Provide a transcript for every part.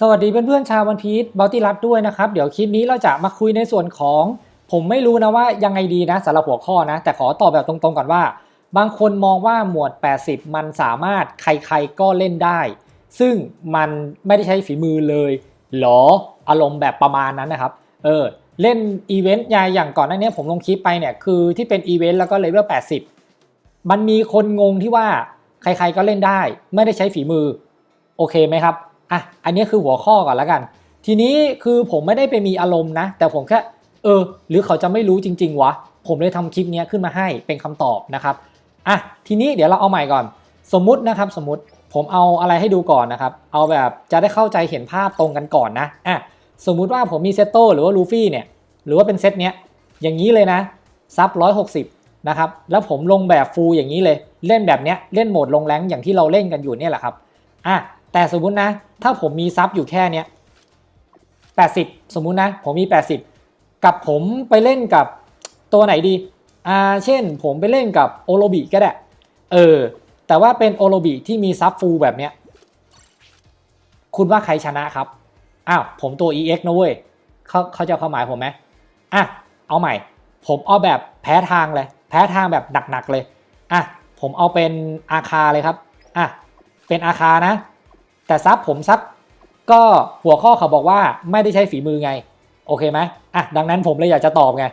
สวัสดีเพื่อนๆชาววันพีชบัลติรัตด้วยนะครับ เดี๋ยวคลิปนี้เราจะมาคุยในส่วนของ ผมไม่รู้นะว่ายังไงดีนะสำหรับหัวข้อนะ แต่ขอตอบแบบตรงๆก่อนว่า บางคนมองว่าหมวด 80 มันสามารถใครๆก็เล่นได้ ซึ่งมันไม่ได้ใช้ฝีมือเลยหรออารมณ์แบบประมาณนั้นนะครับ เออ เล่นอีเวนต์ยายอย่างก่อนหน้านี้ผมลงคลิปไปเนี่ยคือที่เป็นอีเวนต์แล้วก็เลเวล80 มันมีคนงงที่ว่าใครๆก็เล่นได้ ไม่ได้ใช้ฝีมือโอเคไหมครับ อะอันนี้คือหัวข้อก่อนแล้วกัน ทีนี้คือผมไม่ได้ไปมีอารมณ์นะ แต่ผมแค่เออ หรือเขาจะไม่รู้จริง ๆ วะ ผมเลยทำคลิปนี้ขึ้นมาให้เป็นคำตอบนะครับอะทีนี้เดี๋ยวเราเอาใหม่ก่อน สมมุตินะครับสมมติผมเอาอะไรให้ดูก่อนนะครับ เอาแบบจะได้เข้าใจเห็นภาพตรงกันก่อนนะอะสมมุติว่าผมมีเซตโตหรือว่าลูฟี่เนี่ยหรือว่าเป็นเซตเนี้ยอย่างนี้เลยนะซับ160นะครับแล้วผมลงแบบฟูลอย่างนี้เลย เล่นแบบเนี้ยเล่นโหมดลงแรงอย่างที่เราเล่นกันอยู่เนี่ยแหละครับอะ แต่สมมุตินะ ถ้าผมมีซับอยู่แค่เนี้ย80สมมุตินะ ผมมี80กับผมไปเล่นกับตัวไหนดีอ่าเช่นผมไปเล่นกับโอโลบิก็ได้ เออ แต่ว่าเป็นโอโลบิที่มีซับฟูลแบบเนี้ย คุณว่าใครชนะครับ อ้าว ผมตัว EX นะเว้ยเขาเขาจะความหมายผมไหมอะ เอาใหม่ ผมเอาแบบแพ้ทางเลย แพ้ทางแบบหนักๆเลย อะ ผมเอาเป็นอาคาเลยครับ อะ เป็นอาคานะ แต่ซับผมซับก็หัวข้อเขาบอกว่าไม่ได้ใช้ฝีมือไง โอเคไหมอะดังนั้นผมเลยอยากจะตอบไง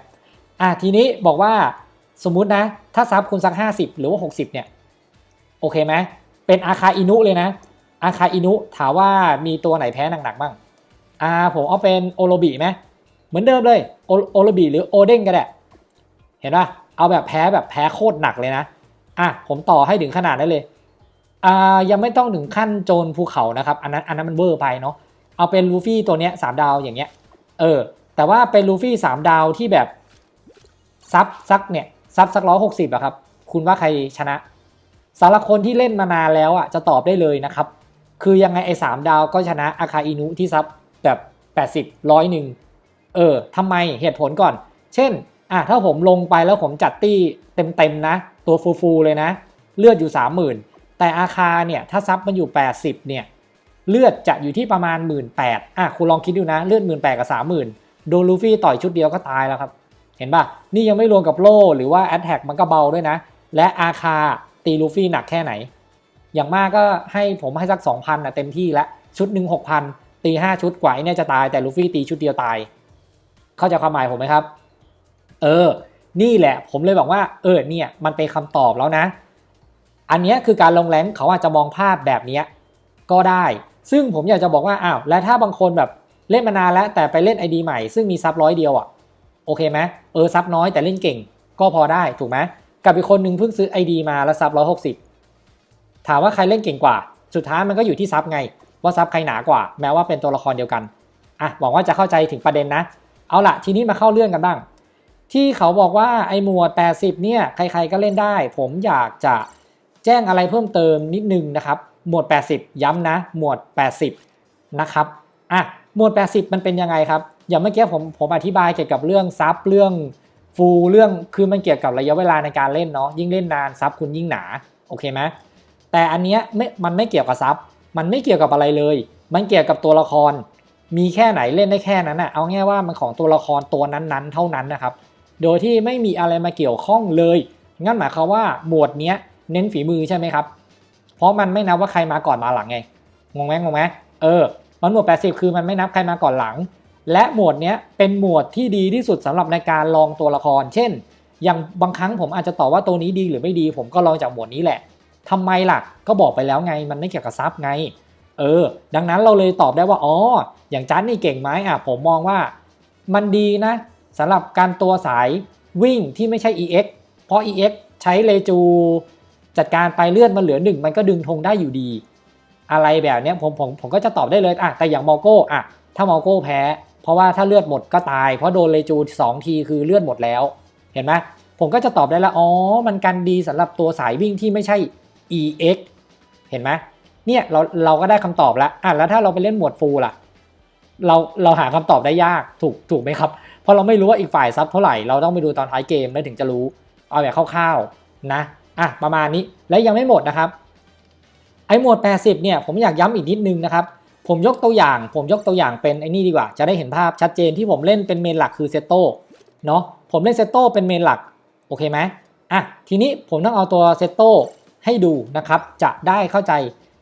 อะทีนี้บอกว่าสมมุตินะ ถ้าซับคุณสัก 50 หรือว่า 60 เนี่ย โอเคไหมเป็นอาคาอินุเลยนะ อาคาอินุถามว่ามีตัวไหนแพ้หนักๆบ้างอ่าผมเอาเป็นโอโลบีไหมเหมือนเดิมเลยโอโอบีหรือโอเด้งก็ได้เห็นป่ะเอาแบบแพ้แบบแพ้โคตรหนักเลยนะอะผมต่อให้ถึงขนาดนั้นเลย อ่ายังไม่ต้องถึงขั้นโจรภูเขานะครับ อันนั้นอันนั้นมันเวอร์ไปเนาะเอาเป็นลูฟี่ตัวเนี้ยสามดาวอย่างเงี้ยเออแต่ว่าเป็นลูฟี่สามดาวที่แบบซับซักเนี่ยซับสักร้อยหกสิบอะครับคุณว่าใครชนะสำหรับคนที่เล่นมานานแล้วอะจะตอบได้เลยนะครับ คือยังไงไอ้สามดาวก็ชนะอาคาอินุที่ซับแบบแปดสิบร้อยหนึ่งเออทำไมเหตุผลก่อน เช่นอะถ้าผมลงไปแล้วผมจัดตี้เต็มๆนะ ตัวฟูๆเลยนะ เลือดอยู่สามหมื่น แต่อาคาเนี่ยถ้าซับมันอยู่ 80เนี่ยเลือดจะอยู่ที่ประมาณ 1 8ื่นอะคุณลองคิดดูนะ เลือด 1 8ื่นกับ 30,000 โดนลูฟี่ต่อยชุดเดียวก็ตายแล้วครับ เห็นป่ะนี่ยังไม่รวมกับโล่หรือว่าแอตแทกมันก็เบาด้วยนะ และอาคาตีลูฟี่หนักแค่ไหน อย่างมากก็ให้ผมให้สัก 2,000นะเต็มที่ล้วชุดหนึ่ง6,000ตี5ชุดกว่าไอ้เนี่ยจะตายแต่ลูฟี่ตีชุดเดียวตาย เข้าใจความหมายผมไหมครับ เออ นี่แหละ ผมเลยบอกว่า เออเนี่ยมันเป็นคำตอบแล้วนะ อันนี้คือการลงแรงเขาอาจจะมองภาพแบบนี้ก็ได้ ซึ่งผมอยากจะบอกว่าอ้าวและถ้าบางคนแบบเล่นมานานแล้วแต่ไปเล่น ID ใหม่ซึ่งมีซับร้อยเดียวอะโอเคไหมเออซับน้อยแต่เล่นเก่งก็พอได้ถูกไหมกับอีกคนนึงเพิ่งซื้อ ID มาแล้วซับร้อยหกสิบถามว่าใครเล่นเก่งกว่า สุดท้ายมันก็อยู่ที่ซับไง ว่าซับใครหนากว่า แม้ว่าเป็นตัวละครเดียวกันอะหวังว่าจะเข้าใจถึงประเด็นนะ เอาล่ะทีนี้มาเข้าเรื่องกันบ้าง ที่เขาบอกว่าไอ้หมวด80เนี่ยใครๆก็เล่นได้ ผมอยากจะ แจ้งอะไรเพิ่มเติมนิดนึงนะครับ หมวด 80 ย้ำนะ หมวด 80 นะครับ อะ หมวด 80 มันเป็นยังไงครับ อย่างเมื่อกี้ผมผมอธิบายเกี่ยวกับเรื่องซับเรื่องฟูลเรื่องคือมันเกี่ยวกับระยะเวลาในการเล่นเนาะ ยิ่งเล่นนานซับคุณยิ่งหนา โอเคไหมแต่อันเนี้ยไม่ มันไม่เกี่ยวกับซับ มันไม่เกี่ยวกับอะไรเลย มันเกี่ยวกับตัวละคร มีแค่ไหนเล่นได้แค่นั้นน่ะ เอาง่ายว่ามันของตัวละครตัวนั้นๆ เท่านั้นนะครับ โดยที่ไม่มีอะไรมาเกี่ยวข้องเลย งั้นหมายความว่าหมวดเนี้ย เน้นฝีมือใช่ไหมครับ เพราะมันไม่นับว่าใครมาก่อนมาหลังไง งงไหมงงไหมเออ มันหมวด 80 คือมันไม่นับใครมาก่อนหลัง และหมวดเนี้ยเป็นหมวดที่ดีที่สุดสำหรับในการลองตัวละคร เช่น อย่างบางครั้งผมอาจจะตอบว่าตัวนี้ดีหรือไม่ดี ผมก็ลองจากหมวดนี้แหละทำไมล่ะ ก็บอกไปแล้วไง มันไม่เกี่ยวกับซับไง เออ ดังนั้นเราเลยตอบได้ว่า อ๋อ อย่างจันนี่เก่งไหมอะ ผมมองว่า มันดีนะสำหรับการตัวสายวิ่งที่ไม่ใช่ EX เพราะ EX ใช้เลจู จัดการไปเลื่อนมันเหลือหนึ่งมันก็ดึงธงได้อยู่ดี อะไรแบบนี้ผมผมผมก็จะตอบได้เลยอะแต่อย่างมอโก้อะถ้ามอโก้แพ้ เพราะว่าถ้าเลือดหมดก็ตาย เพราะโดนเลจู2ทีคือเลือดหมดแล้ว เห็นไหมผมก็จะตอบได้ล้วอ๋อมันกันดีสำหรับตัวสายวิ่งที่ไม่ใช่ EX เห็นไหมเนี่ยเราเราก็ได้คำตอบแล้วอะแล้วถ้าเราไปเล่นหมวดฟูล่ะเราเราหาคำตอบได้ยากถูกถูกไหมครับ เพราะเราไม่รู้ว่าอีกฝ่ายซับเท่าไหร่ เราต้องไปดูตอนท้ายเกมแล้วถึงจะรู้ เอาแบบคร่าวๆนะ อะประมาณนี้และยังไม่หมดนะครับไอ้หมวด 80 เนี่ยผมอยากย้ำอีกนิดนึงนะครับผมยกตัวอย่าง ผมยกตัวอย่างเป็นไอ้นี่ดีกว่า จะได้เห็นภาพชัดเจนที่ผมเล่นเป็นเมนหลักคือเซตโตเนาะผมเล่นเซตโตเป็นเมนหลักโอเคไหมอะทีนี้ผมต้องเอาตัวเซตโตให้ดูนะครับ จะได้เข้าใจ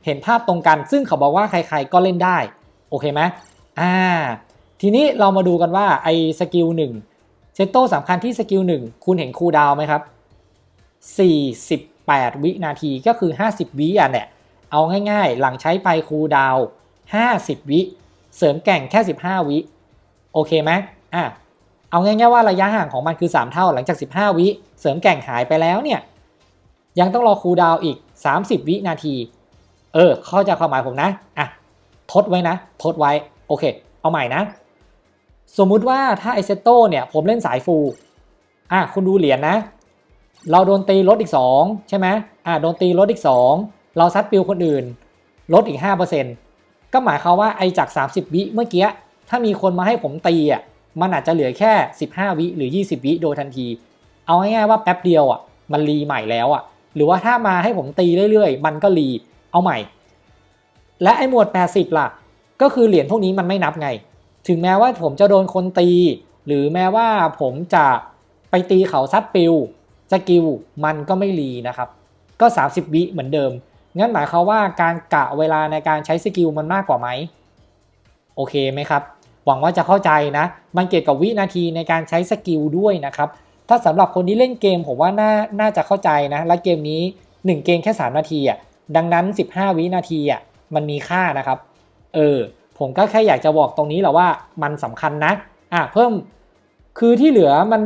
เห็นภาพตรงกัน ซึ่งเขาบอกว่าใครๆก็เล่นได้โอเคไหมอ่าทีนี้เรามาดูกันว่าไอ้สกิลหนึ่งเซตโตสำคัญที่สกิลหนึ่งคุณเห็นคูดาวไหมครับ 48 วินาทีก็คือ 50 วิอะเนี่ยเอาง่ายๆ หลังใช้ไปคูลดาวน์50 วิ เสริมแก่งแค่ 15 วิ โอเคไหมอะเอาง่ายๆว่าระยะห่างของมันคือ 3 เท่าหลังจาก 15 วิ เสริมแก่งหายไปแล้วเนี่ยยังต้องรอคูลดาวน์อีก 30 วินาที เออ เข้าใจความหมายผมนะอะทดไว้นะ ทดไว้ โอเค เอาใหม่นะ สมมุติว่าถ้าไอเซโตเนี่ยผมเล่นสายฟู อะคุณดูเหรียญนะ เราโดนตีลดอีก 2 ใช่ไหมอ่าโดนตีลดอีก 2 เราซัดปิวคนอื่น ลดอีก 5%ก็หมายความว่าไอจาก 30 วิเมื่อกี้ ถ้ามีคนมาให้ผมตีอะมันอาจจะเหลือแค่ 15 วิหรือ 20 วิโดยทันที เอาง่ายๆว่าแป๊บเดียวอะมันรีใหม่แล้วอะหรือว่าถ้ามาให้ผมตีเรื่อยๆ มันก็รีเอาใหม่ และไอหมวด 80 ล่ะ ก็คือเหรียญพวกนี้มันไม่นับไง ถึงแม้ว่าผมจะโดนคนตี หรือแม้ว่าผมจะไปตีเขาซัดปิว สกิลมันก็ไม่รีนะครับ ก็ 30 วิเหมือนเดิม งั้นหมายความว่าการกะเวลาในการใช้สกิลมันมากกว่าไหม โอเคไหมครับ หวังว่าจะเข้าใจนะ มันเกี่ยวกับวินาทีในการใช้สกิลด้วยนะครับ ถ้าสำหรับคนที่เล่นเกมผมว่าน่าน่าจะเข้าใจนะ และเกมนี้ 1 เกมแค่ 3 นาทีอะ ดังนั้น 15 วินาทีอะมันมีค่านะครับ เออ ผมก็แค่อยากจะบอกตรงนี้แหละว่ามันสำคัญนะ อะเพิ่ม คือที่เหลือมัน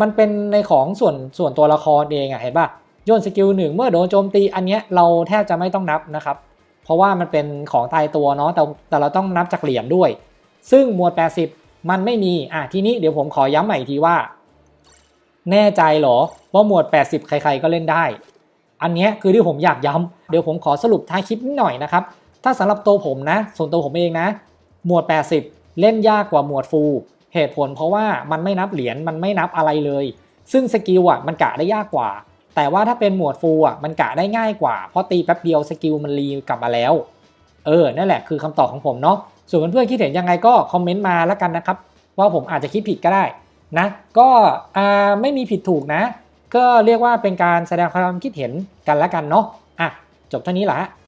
มันเป็นในของส่วนส่วนตัวละครเองอะเห็นป่ะโยนสกิลหนึ่งเมื่อโดนโจมตีอันเนี้ยเราแทบจะไม่ต้องนับนะครับ เพราะว่ามันเป็นของตายตัวเนาะแต่แต่เราต้องนับจากเหรียญด้วย ซึ่งหมวด 80 มันไม่มีอะทีนี้เดี๋ยวผมขอย้ำใหม่อีกทีว่า แน่ใจเหรอว่าหมวด 80 ใคร ๆ ก็เล่นได้ อันนี้คือที่ผมอยากย้ำเดี๋ยวผมขอสรุปท้ายคลิปนิดหน่อยนะครับถ้าสำหรับตัวผมนะ ส่วนตัวผมเองนะ หมวด 80 เล่นยากกว่าหมวดฟู เหตุผลเพราะว่ามันไม่นับเหรียญมันไม่นับอะไรเลย ซึ่งสกิลอะมันกะได้ยากกว่า แต่ว่าถ้าเป็นหมวดฟูอะมันกะได้ง่ายกว่า เพราะตีแป๊บเดียวสกิลมันรีกลับมาแล้ว เออ นั่นแหละคือคำตอบของผมเนาะ ส่วนเพื่อนๆคิดเห็นยังไงก็คอมเมนต์มาแล้วกันนะครับ ว่าผมอาจจะคิดผิดก็ได้นะ ก็ไม่มีผิดถูกนะ ก็เรียกว่าเป็นการแสดงความคิดเห็นกันแล้วกันเนาะ อะ จบเท่านี้แหละ